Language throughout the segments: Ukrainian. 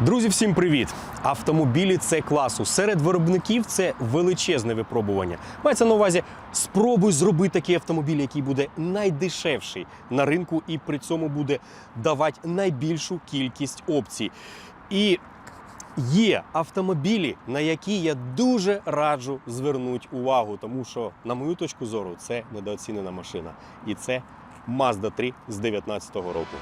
Друзі, всім привіт! Автомобілі це класу. Серед виробників це величезне випробування. Мається на увазі, спробуй зробити такий автомобіль, який буде найдешевший на ринку і при цьому буде давати найбільшу кількість опцій. І є автомобілі, на які я дуже раджу звернути увагу, тому що, на мою точку зору, це недооцінена машина. І це Mazda 3 з 2019 року.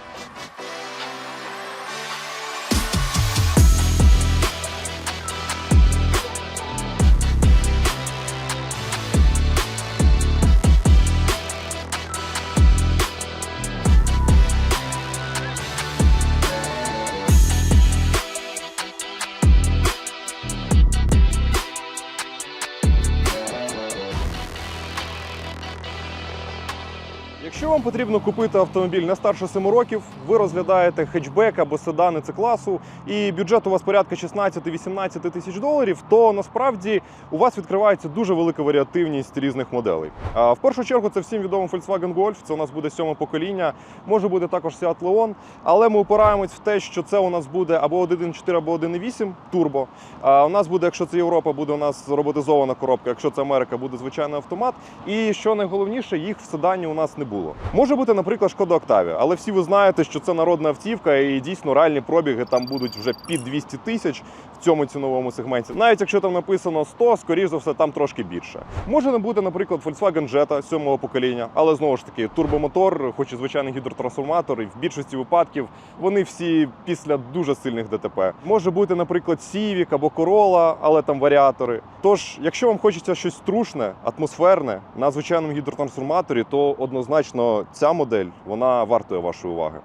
Потрібно купити автомобіль не старше 7 років, ви розглядаєте хетчбек або седани це класу, і бюджет у вас порядка 16-18 тисяч доларів, то насправді у вас відкривається дуже велика варіативність різних моделей. А в першу чергу це всім відомий Volkswagen Golf, це у нас буде сьоме покоління, може бути також Seat Leon, але ми опираємось в те, що це у нас буде або 1.4, або 1.8 турбо. А у нас буде, якщо це Європа, буде у нас роботизована коробка, якщо це Америка, буде звичайний автомат. І що найголовніше, їх в седані у нас не було. Може бути, наприклад, шкода Octavia, але всі ви знаєте, що це народна автівка, і дійсно реальні пробіги там будуть вже під 200 тисяч в цьому ціновому сегменті. Навіть якщо там написано 100, скоріш за все, там трошки більше. Може не бути, наприклад, Volkswagen Jetta сьомого покоління, але знову ж таки турбомотор, хоч і звичайний гідротрансформатор, і в більшості випадків вони всі після дуже сильних ДТП. Може бути, наприклад, Civic або Corolla, але там варіатори. Тож, якщо вам хочеться щось струшне, атмосферне на звичайному гідротрансформаторі, то однозначно ця модель вона вартує вашої уваги.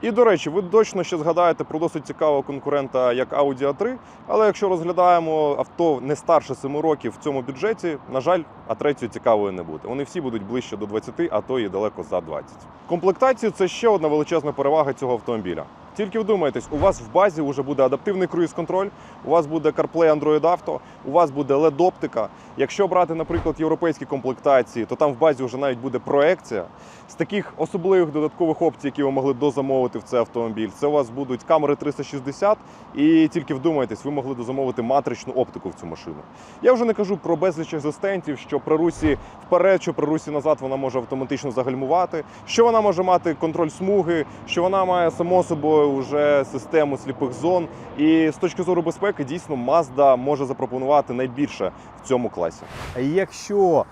І до речі, ви точно ще згадаєте про досить цікавого конкурента, як Audi A3, але якщо розглядаємо авто не старше 7 років в цьому бюджеті, на жаль, А3 цікавою не буде. Вони всі будуть ближче до 20, а то і далеко за 20. Комплектацію це ще одна величезна перевага цього автомобіля. Тільки вдумайтесь, у вас в базі вже буде адаптивний круїз-контроль, у вас буде CarPlay Android Auto, у вас буде LED-оптика. Якщо брати, наприклад, європейські комплектації, то там в базі вже навіть буде проекція. З таких особливих додаткових опцій, які ви могли дозамовити в цей автомобіль, це у вас будуть камери 360, і тільки вдумайтесь, ви могли дозамовити матричну оптику в цю машину. Я вже не кажу про безліч асистентів, що при русі вперед, що при русі назад вона може автоматично загальмувати, що вона може мати контроль смуги, що вона має само собою вже систему сліпих зон. І з точки зору безпеки, дійсно, Mazda може запропонувати найбільше в цьому класі. Якщо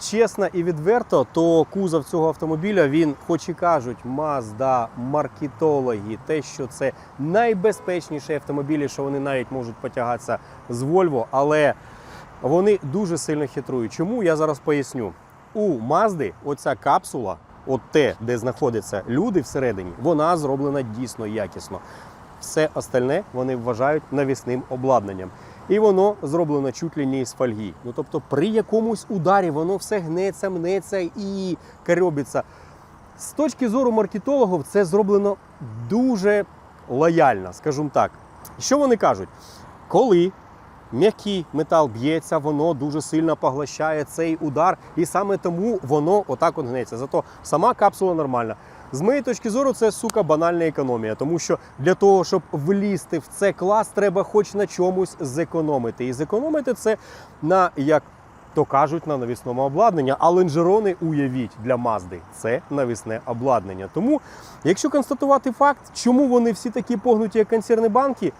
чесно і відверто, то кузов цього автомобіля він, хоч і кажуть, Mazda, маркетологи, те, що це найбезпечніші автомобілі, що вони навіть можуть потягатися з Volvo, але вони дуже сильно хитрують. Чому я зараз поясню? У Mazda оця капсула, от те, де знаходяться люди всередині, вона зроблена дійсно якісно. Все остальне вони вважають навісним обладнанням. І воно зроблено чуть ли не із фольги. Ну тобто, при якомусь ударі воно все гнеться, мнеться і карьобиться. З точки зору маркетологів, це зроблено дуже лояльно, скажімо так. Що вони кажуть? Коли м'який метал б'ється, воно дуже сильно поглощає цей удар, і саме тому воно отак от гнеться. Зато сама капсула нормальна. З моєї точки зору, це сука банальна економія, тому що для того, щоб влізти в цей клас, треба хоч на чомусь зекономити. І зекономити це на як то кажуть на навісному обладнанні, а лонжерони, уявіть, для Мазди це навісне обладнання. Тому, якщо констатувати факт, чому вони всі такі погнуті, як консервні банки,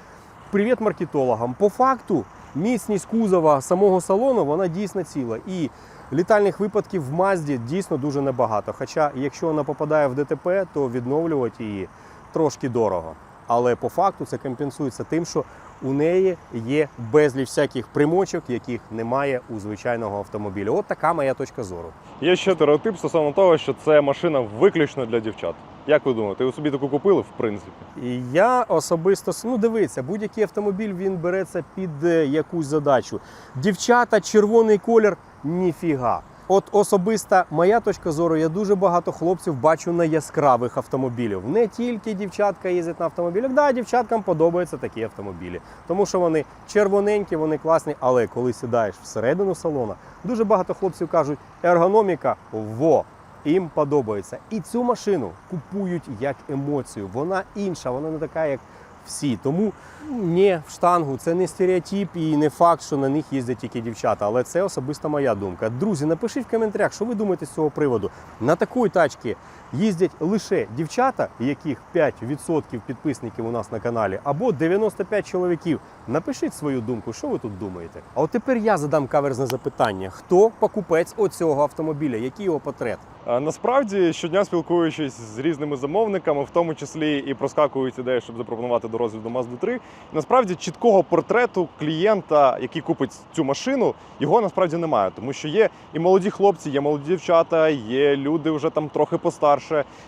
привіт маркетологам. По факту, міцність кузова самого салону вона дійсно ціла. І літальних випадків в Мазді дійсно дуже небагато. Хоча, якщо вона попадає в ДТП, то відновлювати її трошки дорого. Але по факту це компенсується тим, що у неї є безліч всяких примочок, яких немає у звичайного автомобіля. От така моя точка зору. Є ще стереотип стосовно того, що це машина виключно для дівчат. Як ви думаєте, ви собі таку купили, в принципі? І я особисто ну дивіться, будь-який автомобіль він береться під е, якусь задачу. Дівчата, червоний колір, ніфіга. От особиста моя точка зору, я дуже багато хлопців бачу на яскравих автомобілях. Не тільки дівчатка їздять на автомобілях. Да, дівчаткам подобаються такі автомобілі, тому що вони червоненькі, вони класні. Але коли сідаєш всередину салона, дуже багато хлопців кажуть, ергономіка во. Їм подобається. І цю машину купують як емоцію. Вона інша, вона не така, як всі. Тому ні, в штангу це не стереотип і не факт, що на них їздять тільки дівчата, але це особисто моя думка. Друзі, напишіть в коментарях, що ви думаєте з цього приводу. На такої тачці їздять лише дівчата, яких 5% підписників у нас на каналі, або 95 чоловіків. Напишіть свою думку, що ви тут думаєте. А от тепер я задам каверзне запитання: хто покупець оцього автомобіля, який його портрет? Насправді щодня спілкуючись з різними замовниками, в тому числі і проскакують ідеї, щоб запропонувати до розгляду Mazda 3. Насправді чіткого портрету клієнта, який купить цю машину, його насправді немає, тому що є і молоді хлопці, є молоді дівчата, є люди вже там трохи постарше,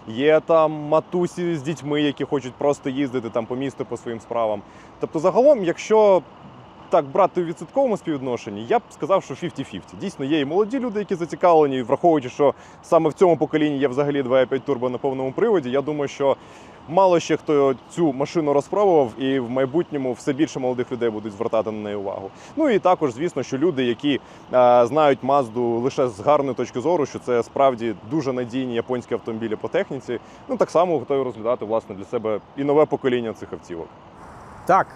є там матусі з дітьми, які хочуть просто їздити там по місту по своїм справам. Тобто, загалом, якщо так брати у відсотковому співвідношенні, я б сказав, що 50-50. Дійсно, є і молоді люди, які зацікавлені, враховуючи, що саме в цьому поколінні є взагалі 2.5 турбо на повному приводі. Я думаю, що мало ще хто цю машину розпробував, і в майбутньому все більше молодих людей будуть звертати на неї увагу. Ну і також, звісно, що люди, які е, знають Мазду лише з гарної точки зору, що це справді дуже надійні японські автомобілі по техніці, ну так само готові розглядати власне для себе і нове покоління цих автівок. Так,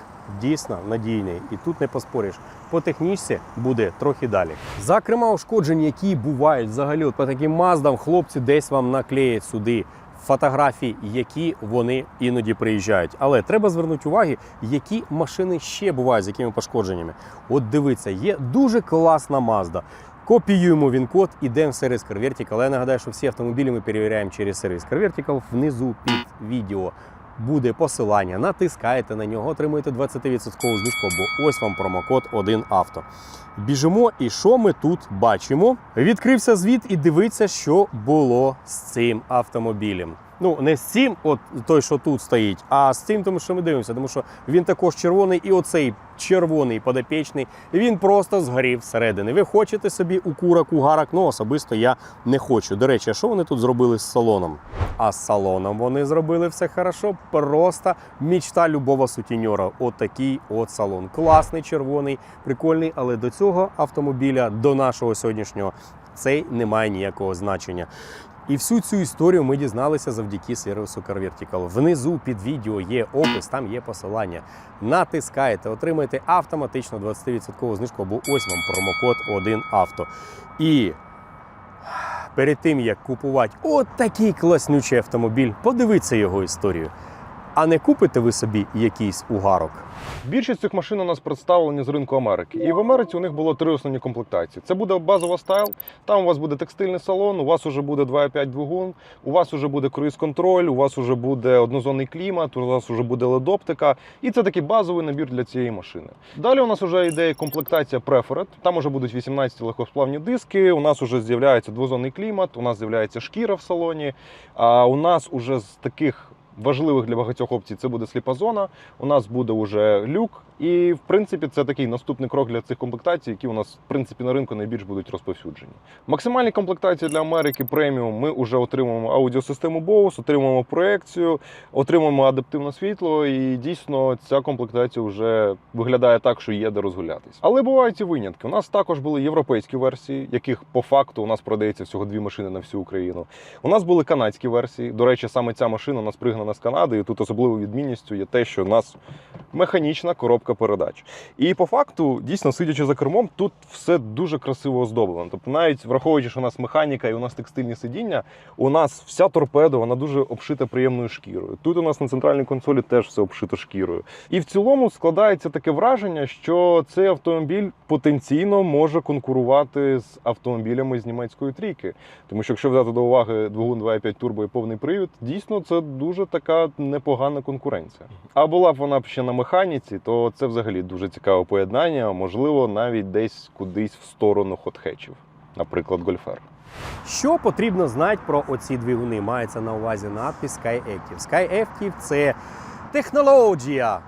дійсно надійний, і тут не поспориш. По технічці буде трохи далі. Зокрема, ушкоджень, які бувають взагалі, от по таким маздам, хлопці десь вам наклеять сюди. Фотографії, які вони іноді приїжджають. Але треба звернути увагу, які машини ще бувають з якими пошкодженнями. От дивіться, є дуже класна Mazda. Копіюємо він код, ідемо в сервіс Vertical. Я нагадаю, що всі автомобілі ми перевіряємо через сервіс Vertical. Внизу під відео буде посилання. Натискаєте на нього, отримуєте 20% знижку, бо ось вам промокод 1 авто. Біжимо, і що ми тут бачимо? Відкрився звіт і дивиться, що було з цим автомобілем. Ну, не з цим, от той, що тут стоїть, а з цим, тому що ми дивимося, тому що він також червоний, і оцей червоний подопічний, він просто згорів всередини. Ви хочете собі укурок, угарок, ну особисто я не хочу. До речі, а що вони тут зробили з салоном? А з салоном вони зробили все хорошо. Просто мічта любого сутіньора. От такий от салон. Класний, червоний, прикольний, але до цього автомобіля, до нашого сьогоднішнього, цей не має ніякого значення. І всю цю історію ми дізналися завдяки сервісу CarVertical. Внизу під відео є опис, там є посилання. Натискаєте, отримаєте автоматично 20% знижку, або ось вам промокод 1 авто. І перед тим як купувати от такий класнючий автомобіль, подивіться його історію. А не купите ви собі якийсь угарок. Більшість цих машин у нас представлені з ринку Америки. І в Америці у них було три основні комплектації. Це буде базова стайл, там у вас буде текстильний салон, у вас уже буде 2,5 двигун, у вас уже буде круїз-контроль, у вас уже буде однозонний клімат, у вас уже буде ледоптика. І це такий базовий набір для цієї машини. Далі у нас вже йде комплектація Preferred. Там уже будуть 18 легкосплавні диски. У нас вже з'являється двозонний клімат, у нас з'являється шкіра в салоні. А у нас уже з таких важливих для багатьох опцій це буде сліпозона. У нас буде уже люк. І в принципі це такий наступний крок для цих комплектацій, які у нас в принципі на ринку найбільш будуть розповсюджені. Максимальні комплектації для Америки преміум. Ми вже отримуємо аудіосистему Bose, отримуємо проекцію, отримуємо адаптивне світло. І дійсно ця комплектація вже виглядає так, що є де розгулятись. Але бувають і винятки. У нас також були європейські версії, яких по факту у нас продається всього дві машини на всю Україну. У нас були канадські версії. До речі, саме ця машина у нас пригнана з Канади, і тут особливою відмінністю є те, що у нас механічна коробка передач. І по факту, дійсно, сидячи за кермом, тут все дуже красиво оздоблено. Тобто, навіть враховуючи, що у нас механіка і у нас текстильні сидіння, у нас вся торпеда вона дуже обшита приємною шкірою. Тут у нас на центральній консолі теж все обшито шкірою. І в цілому складається таке враження, що цей автомобіль потенційно може конкурувати з автомобілями з німецької трійки. Тому що якщо взяти до уваги двигун 2.5 турбо і повний привід, дійсно це дуже така непогана конкуренція. А була б вона б ще на механіці, то це взагалі дуже цікаве поєднання, можливо, навіть десь кудись в сторону хотхетчів, наприклад, гольфер. Що потрібно знати про оці двигуни? Мається на увазі надпис SkyActiv. SkyActiv – це технологія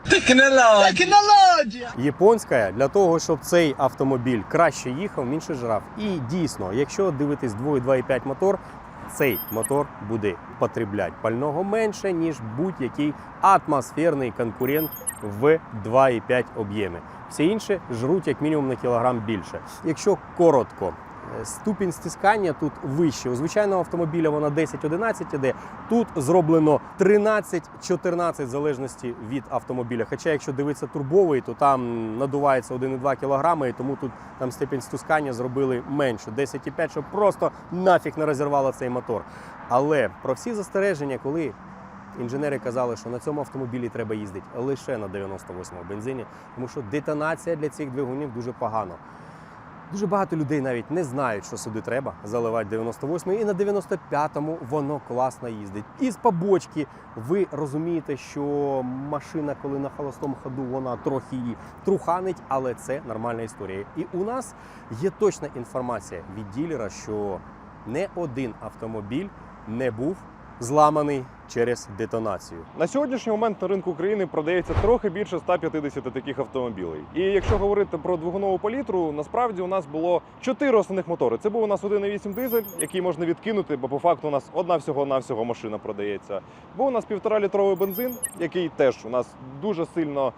японська для того, щоб цей автомобіль краще їхав, менше жрав. І дійсно, якщо дивитись 2,2,5 мотор, цей мотор буде потребляти пального менше, ніж будь-який атмосферний конкурент в 2,5 об'ємі. Всі інші жруть як мінімум на кілограм більше. Якщо коротко, Е, Ступінь стискання тут вище. У звичайного автомобіля вона 10-11 іде. Тут зроблено 13-14 в залежності від автомобіля. Хоча, якщо дивитися турбовий, то там надувається 1,2 кг, і тому тут там степінь стискання зробили меншу 10,5, щоб просто нафіг не розірвало цей мотор. Але про всі застереження, коли інженери казали, що на цьому автомобілі треба їздити лише на 98-му бензині, тому що детонація для цих двигунів дуже погано. Дуже багато людей навіть не знають, що сюди треба заливати 98 і на 95-му воно класно їздить. І з побочки ви розумієте, що машина, коли на холостому ходу, вона трохи її труханить, але це нормальна історія. І у нас є точна інформація від ділера, що не один автомобіль не був зламаний через детонацію. На сьогоднішній момент на ринку України продається трохи більше 150 таких автомобілей. І якщо говорити про двигунову палітру, насправді у нас було чотири основних мотори. Це був у нас 1,8 дизель, який можна відкинути, бо по факту у нас одна всього навсього машина продається. Був у нас півтора літровий бензин, який теж у нас дуже сильно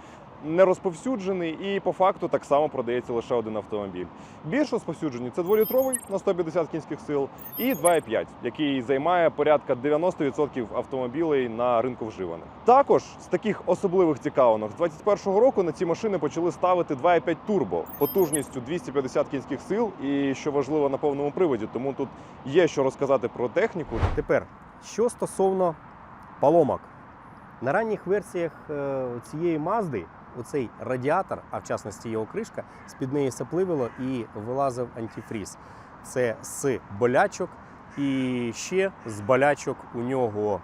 не розповсюджений, і по факту так само продається лише один автомобіль. Більш розповсюджені це дволітровий на 150 кінських сил і 2,5, який займає порядка 90% автомобілей на ринку вживаних. Також з таких особливих цікавинок з 21-го року на ці машини почали ставити 2,5 турбо потужністю 250 кінських сил, і що важливо на повному приводі. Тому тут є що розказати про техніку. Тепер, що стосовно поломок. На ранніх версіях е, цієї Мазди оцей радіатор, а в частності його кришка, з-під неї сапливило і вилазив антифріз. Це з болячок, і ще з болячок у нього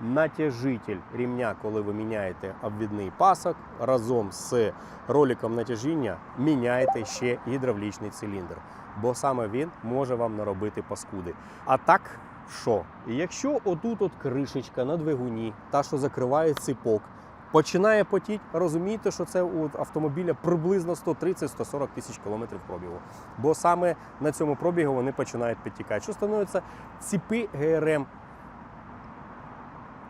натяжитель рівня, коли ви міняєте обвідний пасок, разом з роликом натяжіння міняєте ще гідравлічний циліндр, бо саме він може вам наробити паскуди. А так, що? Якщо отут от кришечка на двигуні, та що закриває ципок, починає потіти, розумієте, що це у автомобіля приблизно 130-140 тисяч кілометрів пробігу. Бо саме на цьому пробігу вони починають підтікати. Що становиться ціпи ГРМ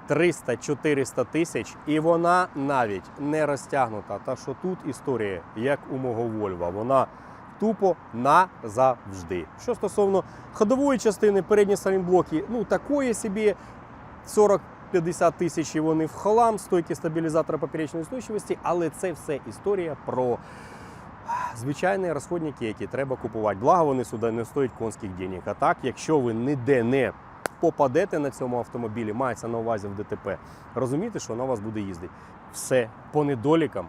300-400 тисяч, і вона навіть не розтягнута. Та що тут історія, як у мого Вольва, вона тупо назавжди. Що стосовно ходової частини, передні салінблоки, ну такої собі 40 50 тисяч і вони в хлам, стойки стабілізатора поперечної устойчивості, але це все історія про звичайні розходники, які треба купувати. Благо вони сюди не стоять конських денег. А так, якщо ви ніде не попадете на цьому автомобілі, мається на увазі в ДТП, розумієте, що вона у вас буде їздити. Все по недолікам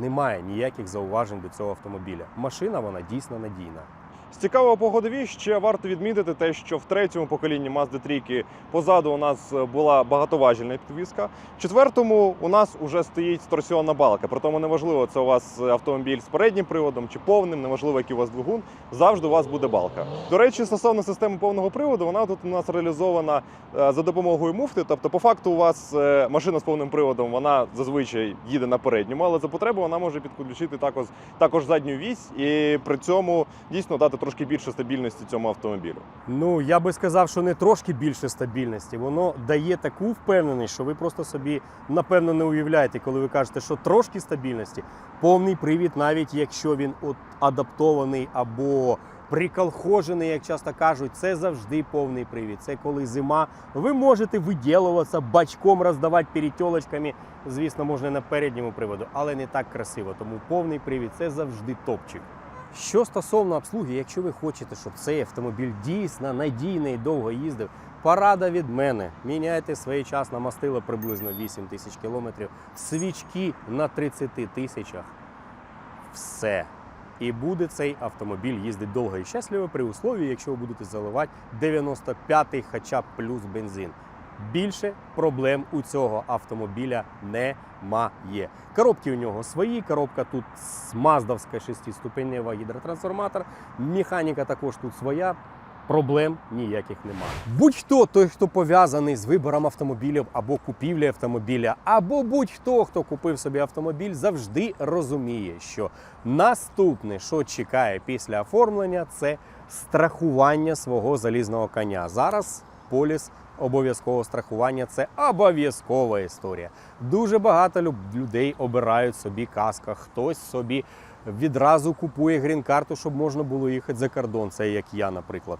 немає ніяких зауважень до цього автомобіля. Машина вона дійсно надійна. З цікавого погодові ще варто відмітити те, що в третьому поколінні Mazda 3 позаду у нас була багатоважільна підвізка. В четвертому у нас вже стоїть торсіонна балка. При тому неважливо, це у вас автомобіль з переднім приводом чи повним, неважливо, який у вас двигун, завжди у вас буде балка. До речі, стосовно системи повного приводу, вона тут у нас реалізована е, за допомогою муфти. Тобто, по факту, у вас е, машина з повним приводом, вона зазвичай їде на передньому, але за потреби вона може підключити також, також задню вісь і при цьому дійсно дати трошки більше стабільності цьому автомобілю. Ну, я би сказав, що не трошки більше стабільності. Воно дає таку впевненість, що ви просто собі напевно не уявляєте, коли ви кажете, що трошки стабільності, повний привід, навіть якщо він от адаптований або приколхожений, як часто кажуть, це завжди повний привід. Це коли зима. Ви можете виділуватися, бачком роздавати перетілочками. Звісно, можна на передньому приводу, але не так красиво. Тому повний привід це завжди топчик. Що стосовно обслуги, якщо ви хочете, щоб цей автомобіль дійсно надійний і довго їздив, порада від мене. Міняйте своєчасно мастило приблизно 8 тисяч кілометрів, свічки на 30 тисячах. Все. І буде цей автомобіль їздити довго і щасливо при условії, якщо ви будете заливати 95-й хоча б плюс бензин. Більше проблем у цього автомобіля немає. Коробки у нього свої. Коробка тут маздовська шестиступенева гідротрансформатор. Механіка також тут своя. Проблем ніяких немає. Будь-хто той, хто пов'язаний з вибором автомобілів або купівлею автомобіля, або будь-хто, хто купив собі автомобіль, завжди розуміє, що наступне, що чекає після оформлення, це страхування свого залізного коня. Зараз поліс обов'язкового страхування це обов'язкова історія. Дуже багато людей обирають собі каска, хтось собі відразу купує грін-карту, щоб можна було їхати за кордон. Це як я, наприклад.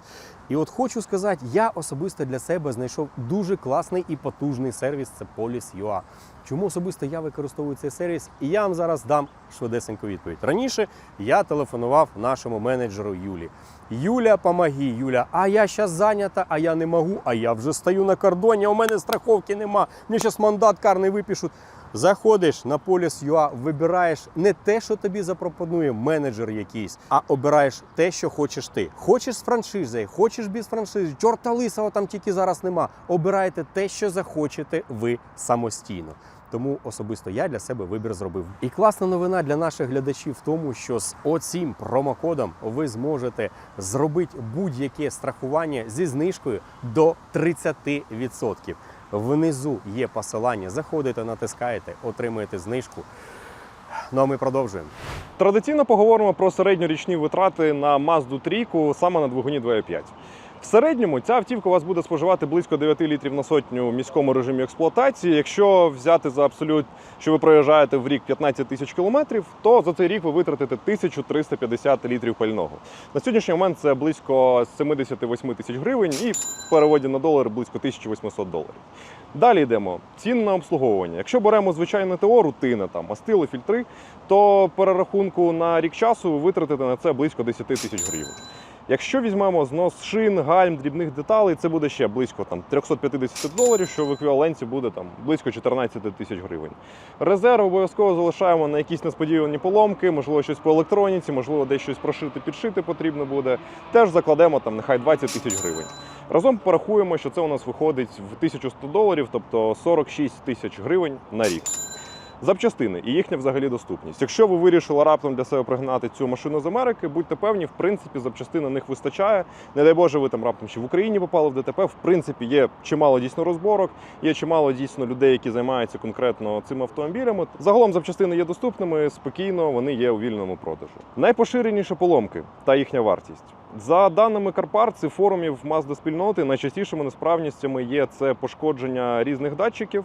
І от хочу сказати, я особисто для себе знайшов дуже класний і потужний сервіс. Це Polis.ua. Чому особисто я використовую цей сервіс? І я вам зараз дам швидесеньку відповідь. Раніше я телефонував нашому менеджеру Юлі. Юля, помоги, Юля, а я зараз зайнята, а я не можу, а я вже стою на кордоні, у мене страховки нема. Мені зараз мандат карний випишуть. Заходиш на Polis.ua, вибираєш не те, що тобі запропонує менеджер якийсь, а обираєш те, що хочеш ти. Хочеш з франшизою, хочеш без франшизи, чорта лисого там тільки зараз нема. Обирайте те, що захочете ви самостійно. Тому особисто я для себе вибір зробив. І класна новина для наших глядачів в тому, що з оцім промокодом ви зможете зробити будь-яке страхування зі знижкою до 30%. Внизу є посилання. Заходите, натискаєте, отримуєте знижку. Ну а ми продовжуємо. Традиційно поговоримо про середньорічні витрати на Mazda 3 саме на двигуні 2.5. В середньому ця автівка у вас буде споживати близько 9 літрів на сотню в міському режимі експлуатації. Якщо взяти за абсолют, що ви проїжджаєте в рік 15 тисяч кілометрів, то за цей рік ви витратите 1350 літрів пального. На сьогоднішній момент це близько 78 тисяч гривень і в переводі на долар близько 1800 доларів. Далі йдемо. Ціни на обслуговування. Якщо беремо звичайне ТО, рутина, там мастили, фільтри, то перерахунку на рік часу ви витратите на це близько 10 тисяч гривень. Якщо візьмемо знос шин, гальм, дрібних деталей, це буде ще близько там 350 доларів, що в еквіваленті буде там близько 14 тисяч гривень. Резерв обов'язково залишаємо на якісь несподівані поломки, можливо, щось по електроніці, можливо, десь щось прошити, підшити потрібно буде. Теж закладемо там нехай 20 тисяч гривень. Разом порахуємо, що це у нас виходить в 1100 доларів, тобто 46 тисяч гривень на рік. Запчастини і їхня взагалі доступність. Якщо ви вирішили раптом для себе пригнати цю машину з Америки, будьте певні, в принципі, запчастин на них вистачає. Не дай Боже, ви там раптом ще в Україні попали в ДТП. В принципі, є чимало дійсно розборок, є чимало дійсно людей, які займаються конкретно цими автомобілями. Загалом запчастини є доступними, спокійно вони є у вільному продажу. Найпоширеніші поломки та їхня вартість. За даними Карпар, і форумів Mazda спільноти, найчастішими несправністями є це пошкодження різних датчиків,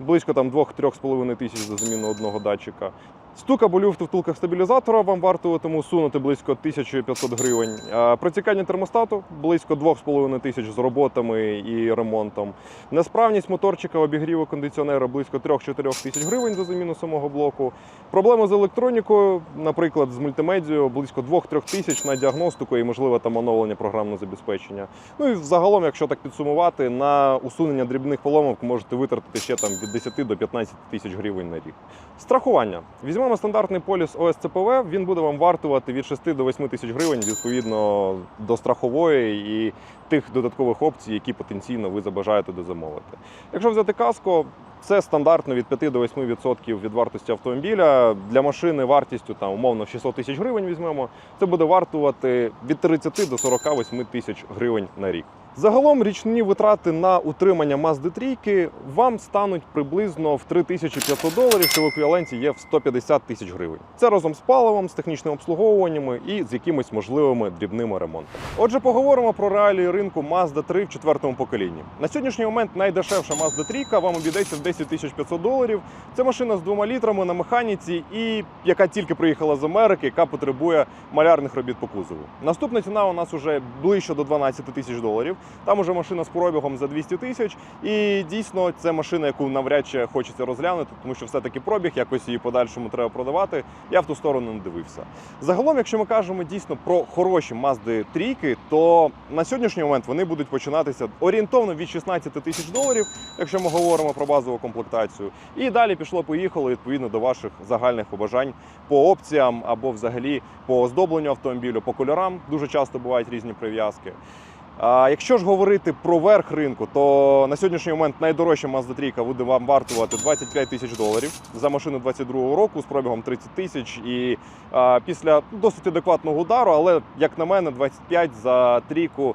близько там 2-3,5 тисяч за заміну одного датчика. Стук або люфт втулках стабілізатора вам вартуватиму сунути близько 1500 гривень. Протікання термостату близько 2,5 тисяч з роботами і ремонтом. Несправність моторчика обігріву кондиціонера близько 3-4 тисяч гривень за заміну самого блоку. Проблеми з електронікою, наприклад, з мультимедією, близько 2-3 тисяч на діагностику і можливе там оновлення програмного забезпечення. Ну і загалом, якщо так підсумувати, на усунення дрібних поломок можете витратити ще там від 10 до 15 тисяч гривень на рік. Страхування. Візьмемо стандартний поліс ОСЦПВ, він буде вам вартувати від 6 до 8 тисяч гривень відповідно до страхової і тих додаткових опцій, які потенційно ви забажаєте дозамовити. Якщо взяти каско, це стандартно від 5 до 8% від вартості автомобіля. Для машини вартістю там умовно 600 тисяч гривень візьмемо. Це буде вартувати від 30 до 48 тисяч гривень на рік. Загалом річні витрати на утримання Mazda 3 вам стануть приблизно в 3500 доларів, що в еквіваленті є в 150 тисяч гривень. Це разом з паливом, з технічним обслуговуваннями і з якимись можливими дрібними ремонтами. Отже, поговоримо про реалії ринку Mazda 3 в четвертому поколінні. На сьогоднішній момент найдешевша Mazda 3 вам обійдеться в 10 500 доларів. Це машина з двома літрами на механіці, і яка тільки приїхала з Америки, яка потребує малярних робіт по кузову. Наступна ціна у нас вже ближче до 12 тисяч доларів. Там уже машина з пробігом за 200 тисяч. І дійсно це машина, яку навряд чи хочеться розглянути, тому що все-таки пробіг, якось її подальшому треба продавати. Я в ту сторону не дивився. Загалом, якщо ми кажемо дійсно про хороші Mazda 3, то на сьогоднішній момент вони будуть починатися орієнтовно від 16 тисяч доларів, якщо ми говоримо про базову комплектацію. І далі пішло-поїхало відповідно до ваших загальних побажань по опціям або взагалі по оздобленню автомобілю, по кольорам. Дуже часто бувають різні прив'язки. Якщо ж говорити про верх ринку, то на сьогоднішній момент найдорожча Mazda 3 буде вам вартувати 25 тисяч доларів за машину 22-го року з пробігом 30 тисяч. І а, після досить адекватного удару, але як на мене, 25 за трійку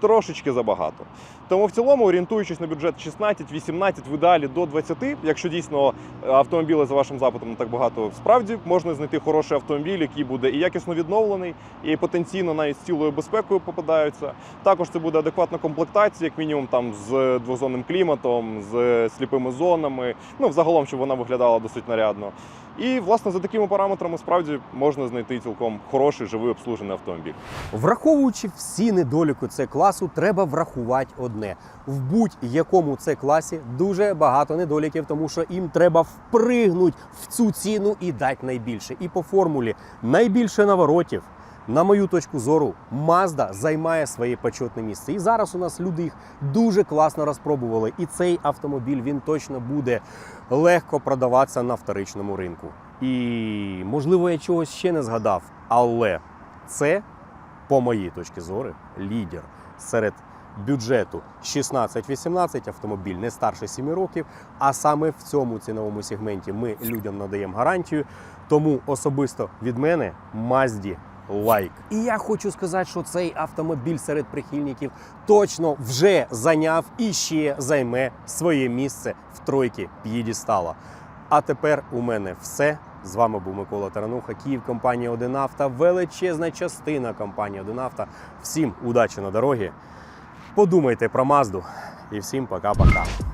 трошечки забагато. Тому в цілому, орієнтуючись на бюджет 16-18, в ідеалі до 20, якщо дійсно автомобіли за вашим запитом не так багато, справді можна знайти хороший автомобіль, який буде і якісно відновлений, і потенційно навіть з цілою безпекою попадаються. Також це буде адекватна комплектація, як мінімум там з двозонним кліматом, з сліпими зонами. Ну, взагалом, щоб вона виглядала досить нарядно. І власне за такими параметрами справді можна знайти цілком хороший живий обслужений автомобіль. Враховуючи всі недоліки це класу, треба врахувати одне: в будь-якому це класі дуже багато недоліків, тому що їм треба впригнути в цю ціну і дати найбільше. І по формулі найбільше наворотів. На мою точку зору, Mazda займає своє почетне місце. І зараз у нас люди їх дуже класно розпробували. І цей автомобіль він точно буде легко продаватися на вторичному ринку. І можливо, я чогось ще не згадав, але це по моїй точці зору, лідер серед бюджету 16-18 автомобіль не старше 7 років. А саме в цьому ціновому сегменті ми людям надаємо гарантію. Тому особисто від мене Мазді лайк. І я хочу сказати, що цей автомобіль серед прихильників точно вже зайняв і ще займе своє місце в тройці п'єдістала. А тепер у мене все. З вами був Микола Тарануха, Київ, компанія «Одинавто», величезна частина компанії «Одинавто». Всім удачі на дорогі. Подумайте про Мазду і всім пока-пока.